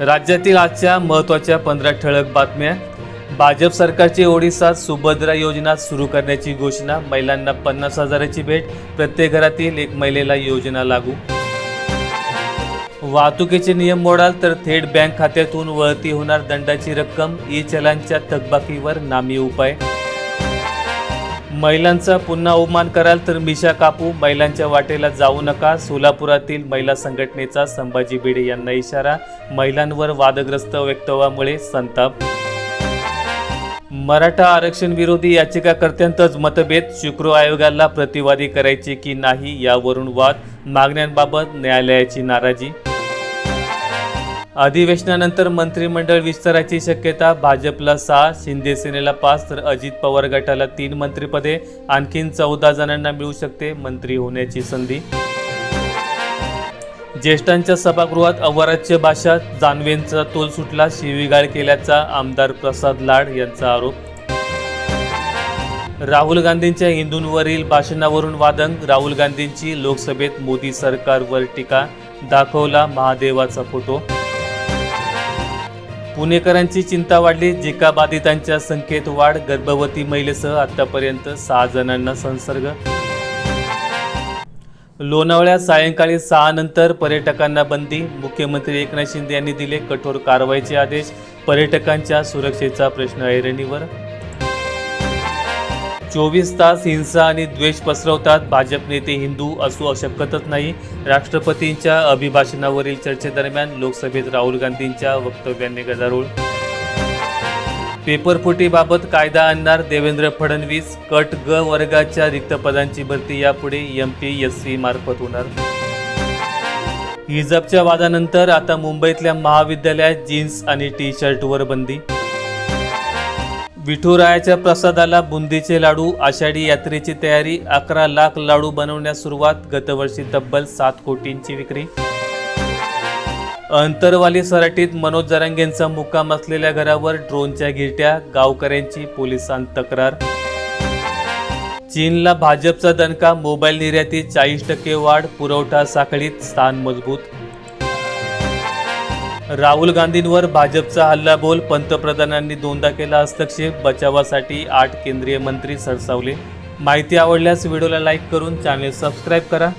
राज्यातील आजच्या महत्त्वाच्या पंधरा ठळक बातम्या. भाजप सरकारची ओडिसात सुभद्रा योजना सुरू करण्याची घोषणा महिलांना पन्नास हजाराची भेट प्रत्येक घरातील एक महिलेला योजना लागू. वाहतुकीचे नियम मोडाल तर थेट बँक खात्यातून वळती होणार दंडाची रक्कम ई चलांच्या थकबाकीवर नामी उपाय. महिलांचा पुन्हा अवमान कराल तर मिशा कापू. महिलांच्या वाटेला जाऊ नका. सोलापुरातील महिला संघटनेचा संभाजी भिडे यांना इशारा. महिलांवर वादग्रस्त वक्तव्यामुळे संताप. मराठा आरक्षण विरोधी याचिकाकर्त्यांतच मतभेद. शुक्र आयोगाला प्रतिवादी करायचे की नाही यावरून वाद. मागण्यांबाबत न्यायालयाची नाराजी. अधिवेशनानंतर मंत्रिमंडळ विस्ताराची शक्यता भाजपला सहा शिंदे सेनेला पाच तर अजित पवार गटाला तीन मंत्रिपदे आणखीन चौदा जणांना मिळू शकते मंत्री होण्याची संधी. ज्येष्ठांच्या सभागृहात अवाराच्य भाषा जानवेंचा तोल सुटला शिवीगाळ केल्याचा आमदार प्रसाद लाड यांचा आरोप. राहुल गांधींच्या हिंदूंवरील भाषणावरून वादंग राहुल गांधींची लोकसभेत मोदी सरकारवर टीका दाखवला महादेवाचा फोटो. पुणेकरांची चिंता वाढली जिका बाधितांच्या संख्येत वाढ गर्भवती महिलेसह आतापर्यंत सहा जणांना संसर्ग. लोणावळ्यात सायंकाळी सहा नंतर पर्यटकांना बंदी. मुख्यमंत्री एकनाथ शिंदे यांनी दिले कठोर कारवाईचे आदेश. पर्यटकांच्या सुरक्षेचा प्रश्न ऐरणीवर चोवीस तास हिंसा आणि द्वेष पसरवतात. भाजप नेते हिंदू असू शकतच नाही. राष्ट्रपतींच्या अभिभाषणावरील चर्चेदरम्यान लोकसभेत राहुल गांधींच्या वक्तव्याने गदारोळ. पेपरफुटीबाबत कायदा आणणार देवेंद्र फडणवीस. कट ग वर्गाच्या रिक्त पदांची भरती यापुढे एम पी एस सी मार्फत होणार. हिजबच्या वादानंतर आता मुंबईतल्या महाविद्यालयात जीन्स आणि टी शर्टवर बंदी. विठुरायाच्या प्रसादाला बुंदीचे लाडू आषाढी यात्रेची तयारी अकरा लाख लाडू बनवण्यास सुरुवात गतवर्षी तब्बल सात कोटींची विक्री. अंतरवाली सराटीत मनोज जरांगेंचा मुक्काम असलेल्या घरावर ड्रोनच्या गिरट्या गावकऱ्यांची पोलिसांत तक्रार. चीनला भाजपचा दणका मोबाईल निर्यातीत चाळीस टक्के वाढ पुरवठा साखळीत स्थान मजबूत. राहुल गांधींवर भाजपचा हल्लाबोल. पंतप्रधानांनी दोनदा केला हस्तक्षेप. बचावासाठी आठ केंद्रीय मंत्री सरसावले. माहिती आवडल्यास व्हिडिओला लाईक करून चॅनेल सबस्क्राईब करा.